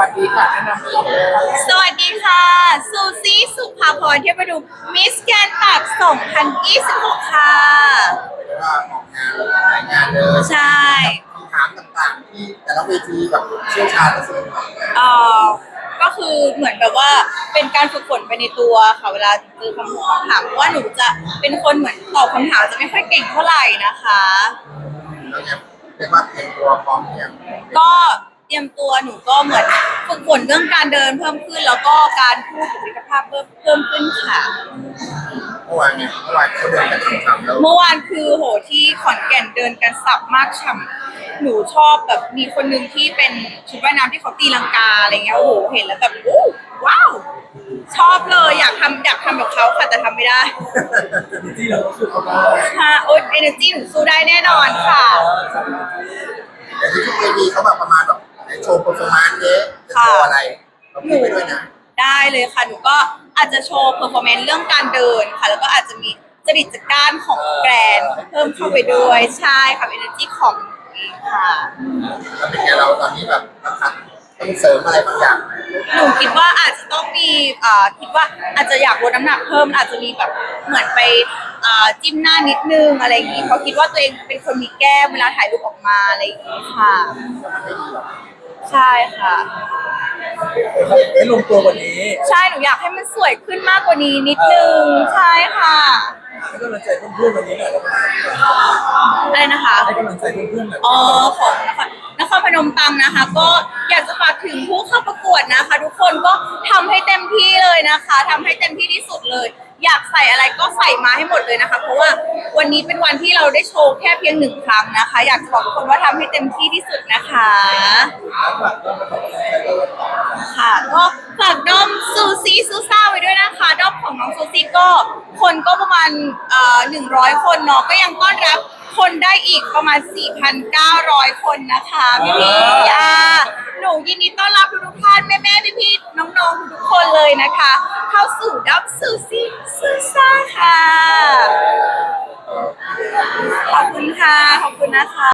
วัสดีค่ะแนะนำตัวเลยสวัสดีค่ะ ซูซี่สุภาพรเทพดุมิสแกนปาก2026 ค่ะ ว่าออกงานรายงานเลยใช่ คำถามต่างๆ ที่แต่ละเวทีแบบเชี่ยวชาญและสุดเอ่อก็คือเหมือนแบบว่าเป็นการฝึกฝนไปในตัวค่ะเวลาเจอคำถามเพราะว่าหนูจะเป็นคนเหมือนตอบคำถามจะไม่ค่อยเก่งเท่าไหร่นะคะ แล้วเนี่ยเรียกว่าเป็นตัวพร้อมเนี่ยก็ เตรียมตัวหนูก็เหมือนฝึกฝนเรื่องการเดินเพิ่มขึ้น แล้วก็การพูดบุคลิกภาพเพิ่มเพิ่มขึ้นค่ะ เมื่อวานเนี่ยเมื่อวานเขาเดินกันคำๆแล้วเมื่อวานคือโหที่ขอนแก่นเดินกันสับมากฉ่ำหนูชอบแบบมีคนหนึ่งที่เป็นชุดว่ายน้ำที่เขาตีลังกาอะไรเงี้ยโอ้โหเห็นแล้วแบบอู้ว้าว ชอบเลยอยากทำอยากทำแบบเขาค่ะแต่ทำไม่ได้ที่เรารู้สึกเขาได้ค่ะโอ๊ยเอเนอร์จีหนูสู้ได้แน่นอนค่ะ แต่ที่ทุกเวทีเขาแบบประมาณแบบ โชว์เปอร์ฟอร์แมนซ์เยอะจะโชว์อะไรเราพูดไปด้วยนะได้เลยค่ะ หนูก็อาจจะโชว์เพอร์ฟอร์แมนซ์เรื่องการเดินค่ะ แล้วก็อาจจะมีจริตจักรานของแกรนเพิ่มเข้าไปด้วยใช่ค่ะเอเนอร์จีของหนูเองค่ะ แล้วเป็นไงเราตอนนี้แบบต้องขัดต้องเสริมอะไรบางอย่างไหมหนูคิดว่าอาจจะต้องมีอ่าคิดว่าอาจจะอยากลดน้ำหนักเพิ่มอาจจะมีแบบเหมือนไปอ่าจิ้มหน้านิดนึงอะไรอย่างงี้เพราะคิดว่าตัวเองเป็นคนมีแก้มเวลาถ่ายรูปออกมาอะไรอย่างงี้ค่ะ มันไม่ดีหรอก ใช่ค่ะไม่ลงตัวกว่านี้ใช่หนูอยากให้มันสวยขึ้นมากกว่านี้นิดนึงใช่ค่ะให้กำลังใจเพื่อนๆวันนี้หน่อยแล้วกันอะไรนะคะ ให้กำลังใจเพื่อนๆหน่อย อ๋อ ของนครนครพน มตังนะคะ ก็อยากจะฝากถึงผู้เข้าประกวดนะคะ ทุกคนก็ทำให้เต็มที่เลยนะคะทำให้เต็มที่ที่สุดเลย อยากใส่อะไรก็ใส่มาให้หมดเลยนะคะ เพราะว่าวันนี้เป็นวันที่เราได้โชว์แค่เพียงหนึ่งครั้งนะคะ อยากจะบอกทุกคนว่าทำให้เต็มที่ที่สุดนะคะค่ะก็ฝากด้อมซูซี่ซูซ่าไว้ด้วยนะคะด้อมของน้องซูซี่ก็คนก็ประมาณเอ่อหนึ่งร้อยคนเนาะก็ยังต้อนรับ คนได้อีกประมาณ 4,900 คนนะคะพี่พี่ๆอ่าหนูยินดีต้อนรับทุกๆท่านแม่แม่พี่พี่ๆน้องๆทุกๆคนเลยนะคะ เข้าสู่ด้อมซูซี่ซูซ่าค่ะ ขอบคุณค่ะ ขอบคุณนะคะ